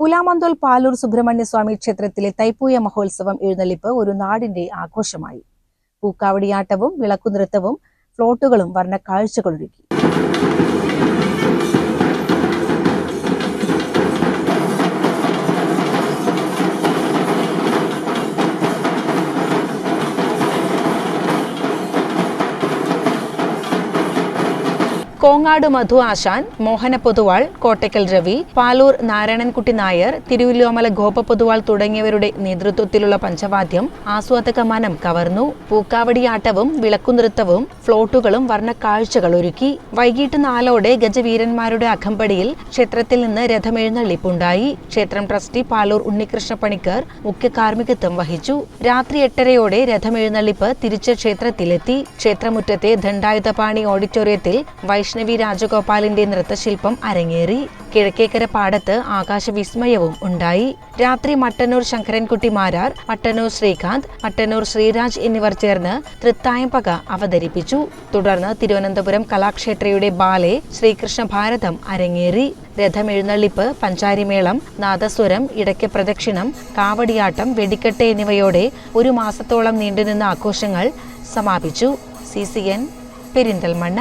പുലാമന്തോൽ പാലൂർ സുബ്രഹ്മണ്യസ്വാമി ക്ഷേത്രത്തിലെ തൈപ്പൂയ മഹോത്സവം എഴുന്നള്ളിപ്പ് ഒരു നാടിന്റെ ആഘോഷമായി. പൂക്കാവടിയാട്ടവും വിളക്കുനൃത്തവും ഫ്ലോട്ടുകളും വർണ കാഴ്ചകളൊരുക്കി കോങ്ങാട് മധു ആശാൻ മോഹന പൊതുവാൾ കോട്ടയ്ക്കൽ രവി പാലൂർ നാരായണൻകുട്ടി നായർ തിരുവല്ലോമല ഗോപ പൊതുവാൾ തുടങ്ങിയവരുടെ നേതൃത്വത്തിലുള്ള പഞ്ചവാദ്യം ആസ്വാദക മനം കവർന്നു പൂക്കാവടിയാട്ടവും വിളക്കുനൃത്തവും ഫ്ലോട്ടുകളും വർണക്കാഴ്ചകൾ ഒരുക്കി. വൈകിട്ട് നാലോടെ ഗജവീരന്മാരുടെ അകമ്പടിയിൽ ക്ഷേത്രത്തിൽ നിന്ന് രഥമെഴുന്നള്ളിപ്പുണ്ടായി. ക്ഷേത്രം ട്രസ്റ്റി പാലൂർ ഉണ്ണികൃഷ്ണ പണിക്കർ മുഖ്യ കാർമ്മികത്വം വഹിച്ചു. രാത്രി എട്ടരയോടെ രഥമെഴുന്നള്ളിപ്പ് തിരിച്ച് ക്ഷേത്രത്തിലെത്തി ക്ഷേത്രമുറ്റത്തെ ദണ്ഡായുധപാണി ഓഡിറ്റോറിയത്തിൽ വൈഷ്ണവി രാജഗോപാലിന്റെ നൃത്തശില്പം അരങ്ങേറി. കിഴക്കേക്കര പാടത്ത് ആകാശവിസ്മയവും ഉണ്ടായി. രാത്രി മട്ടന്നൂർ ശങ്കരൻകുട്ടി മാരാർ മട്ടന്നൂർ ശ്രീകാന്ത് മട്ടന്നൂർ ശ്രീരാജ് എന്നിവർ ചേർന്ന് തൃത്തായംപക അവതരിപ്പിച്ചു. തുടർന്ന് തിരുവനന്തപുരം കലാക്ഷേത്രയുടെ ബാലെ ശ്രീകൃഷ്ണ ഭാരതം അരങ്ങേറി. രഥമെഴുന്നള്ളിപ്പ് പഞ്ചാരിമേളം നാദസ്വരം ഇടയ്ക്ക് പ്രദക്ഷിണം കാവടിയാട്ടം വെടിക്കെട്ട് എന്നിവയോടെ ഒരു മാസത്തോളം നീണ്ടുനിന്ന ആഘോഷങ്ങൾ സമാപിച്ചു. C C N Perinthalmanna.